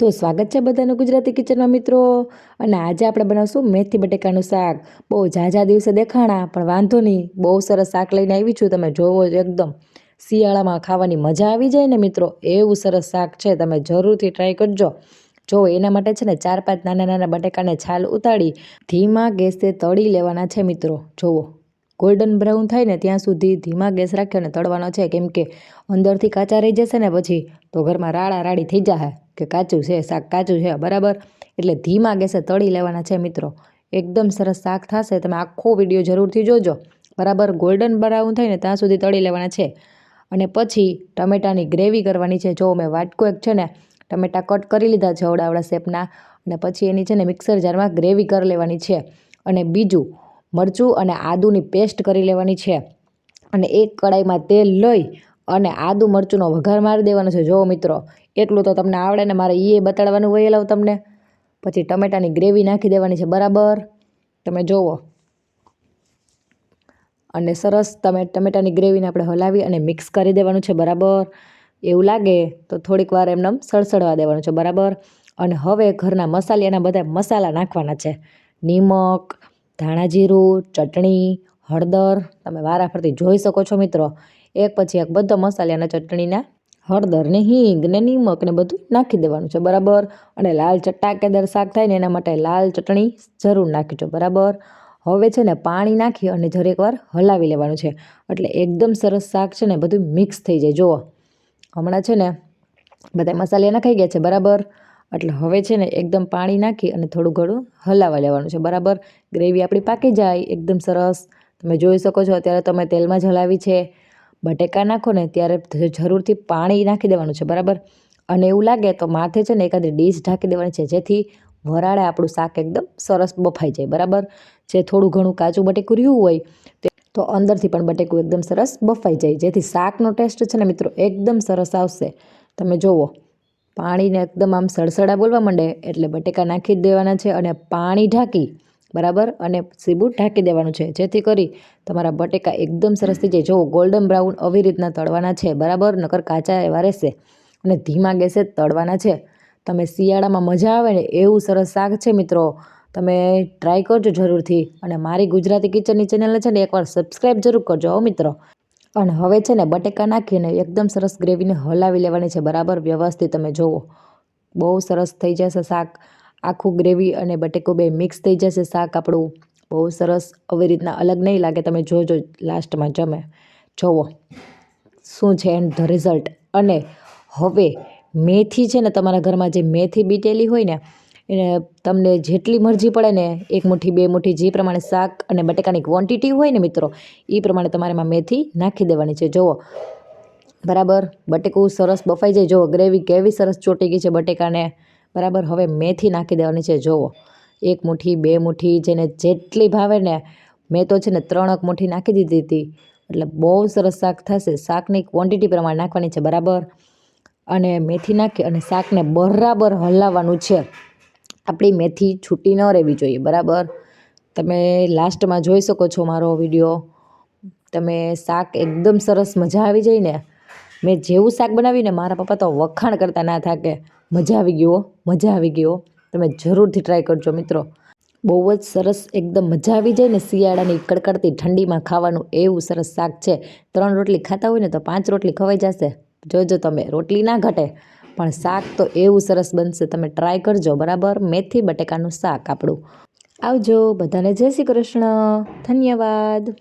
તો સ્વાગત છે બધાનું ગુજરાતી કિચનમાં મિત્રો. અને આજે આપણે બનાવશું મેથી બટેકાનું શાક. બહુ ઝાઝા દિવસે દેખાણા, પણ વાંધો નહીં. બહુ સરસ શાક લઈને આવી છું. તમે જોવો જ એકદમ. શિયાળામાં ખાવાની મજા આવી જાય ને મિત્રો. એવું સરસ શાક છે. તમે જરૂરથી ટ્રાય કરજો. જો એના માટે છે ને ચાર પાંચ નાના નાના બટેકાને છાલ ઉતારી ધીમા ગેસે તળી લેવાના છે મિત્રો. જુઓ ગોલ્ડન બ્રાઉન થાય ને ત્યાં સુધી ધીમા ગેસ રાખી અને તળવાનો છે. કેમ કે અંદરથી કાચા રહી જશે ને પછી તો ઘરમાં રાડા રાડી થઈ જશે કે કાચું છે, શાક કાચું છે, બરાબર? એટલે ધીમા ગેસે તળી લેવાના છે મિત્રો. એકદમ સરસ શાક થશે. તમે આખો વીડિયો જરૂરથી જોજો. બરાબર? ગોલ્ડન બ્રાઉન થાય ને ત્યાં સુધી તળી લેવાના છે. અને પછી ટમેટાની ગ્રેવી કરવાની છે. જો મેં વાટકો એક છે ને ટમેટા કટ કરી લીધા છે અવડાવડા શેપના. અને પછી એની છે ને મિક્સર જારમાં ગ્રેવી કરી લેવાની છે. અને બીજું મરચું અને આદુની પેસ્ટ કરી લેવાની છે. અને એક કડાઈમાં તેલ લઈ અને આદુ મરચુંનો વઘાર મારી દેવાનો છે. જો મિત્રો, એટલું તો તમને આવડે ને મારે એ બતાડવાનું હોય લાવ તમને. પછી ટમેટાની ગ્રેવી નાખી દેવાની છે, બરાબર? તમે જુઓ. અને સરસ તમે ટમેટાની ગ્રેવીને આપણે હલાવી અને મિક્સ કરી દેવાનું છે, બરાબર? એવું લાગે તો થોડીક વાર એમને સળસળવા દેવાનું છે, બરાબર? અને હવે ઘરના મસાલિયાના બધા મસાલા નાખવાના છે. નિમક ધાણા જીરું ચટણી, હળદર, તમે વારાફરતી જોઈ શકો છો મિત્રો. એક પછી એક બધા મસાલાના ચટણીના હળદર ને હિંગ ને નિમક ને બધું નાખી દેવાનું છે, બરાબર? અને લાલ ચટાકેદાર શાક થાય ને એના માટે લાલ ચટણી જરૂર નાખીજો, બરાબર? હવે છે ને પાણી નાખી અને જરીક વાર હલાવી લેવાનું છે. એટલે એકદમ સરસ શાક છે ને બધું મિક્સ થઈ જાય. જુઓ, હમણાં છે ને બધા મસાલા નખાઈ ગયા છે, બરાબર? એટલે હવે છે ને એકદમ પાણી નાખી અને થોડું ઘણું હલાવા લેવાનું છે. બરાબર? ગ્રેવી આપણી પાકી જાય, એકદમ સરસ. તમે જોઈ શકો છો, અત્યારે તમે તેલમાં જ હલાવી છે. બટેકા નાખો ને ત્યારે જરૂરથી પાણી નાખી દેવાનું છે, બરાબર? અને એવું લાગે તો માથે છે ને એકાદી ડીશ ઢાંકી દેવાની છે, જેથી વરાળે આપણું શાક એકદમ સરસ બફાઈ જાય, બરાબર? જે થોડું ઘણું કાચું બટેકું રહ્યું હોય તો અંદરથી પણ બટેકું એકદમ સરસ બફાઈ જાય, જેથી શાકનો ટેસ્ટ છે ને મિત્રો એકદમ સરસ આવશે. તમે જુઓ પાણીને એકદમ આમ સળસડા બોલવા માંડે, એટલે બટેકા નાખી જ દેવાના છે અને પાણી ઢાંકી, બરાબર? અને સીબું ઢાંકી દેવાનું છે. જેથી કરી તમારા બટેકા એકદમ સરસ થઈ જાય. જો ગોલ્ડન બ્રાઉન આવી રીતના તળવાના છે, બરાબર? નકર કાચા એવા રહેશે અને ધીમા ગેસે તળવાના છે. તમે શિયાળામાં મજા આવે ને એવું સરસ શાક છે મિત્રો. તમે ટ્રાય કરજો જરૂરથી. અને મારી ગુજરાતી કિચનની ચેનલને છે ને એકવાર સબસ્ક્રાઈબ જરૂર કરજો હો મિત્રો. અને હવે છે ને બટેકા નાખીને એકદમ સરસ ગ્રેવીને હલાવી લેવાની છે. બરાબર? વ્યવસ્થિત તમે જુઓ. બહુ સરસ થઈ જશે શાક. આખું ગ્રેવી અને બટેકું બે મિક્સ થઈ જશે શાક આપણું. બહુ સરસ. આવી રીતના અલગ નહીં લાગે. તમે જોજો, લાસ્ટમાં જમે. જુઓ. શું છે એન્ડ ધ રિઝલ્ટ? અને હવે મેથી છે ને તમારા ઘરમાં જે મેથી બીટેલી હોય ને એને તમને જેટલી મરજી પડે ને, એક મુઠ્ઠી, બે મુઠ્ઠી, જે પ્રમાણે શાક અને બટેકાની ક્વોન્ટિટી હોય ને મિત્રો એ પ્રમાણે તમારે એમાં મેથી નાખી દેવાની છે. જુઓ, બરાબર, બટેકું સરસ બફાઈ જાય. જુઓ ગ્રેવી કેવી સરસ ચોટી ગઈ છે બટેકાને. બરાબર, હવે મેથી નાખી દેવાની છે. જુઓ, એક મુઠ્ઠી, બે મુઠ્ઠી, જેને જેટલી ભાવે ને, મેં તો છે ને ત્રણક મુઠ્ઠી નાખી દીધી હતી. એટલે બહુ સરસ શાક થશે. શાકની ક્વોન્ટિટી પ્રમાણે નાખવાની છે. બરાબર? અને મેથી નાખી અને શાકને બરાબર હલાવવાનું છે. આપણી મેથી છૂટી ન રહેવી જોઈએ, બરાબર? તમે લાસ્ટમાં જોઈ શકો છો મારો વીડિયો. તમે શાક એકદમ સરસ મજા આવી જાય ને. મેં જેવું શાક બનાવ્યું ને, મારા પપ્પા તો વખાણ કરતા ના થાકે. મજા આવી ગયો મજા આવી ગયો તમે જરૂરથી ટ્રાય કરજો મિત્રો. બહુ જ સરસ એકદમ મજા આવી જાય ને શિયાળાની કડકડતી ઠંડીમાં ખાવાનું એવું સરસ શાક છે. ત્રણ રોટલી ખાતા હોય ને તો પાંચ રોટલી ખવાઈ જશે. જોજો તમે, રોટલી ના ઘટે. પણ શાક તો એવું સરસ બનશે, તમે ટ્રાય કરજો, બરાબર? મેથી બટેકાનું શાક આપણું. આવજો, બધાને જય શ્રી કૃષ્ણ. ધન્યવાદ.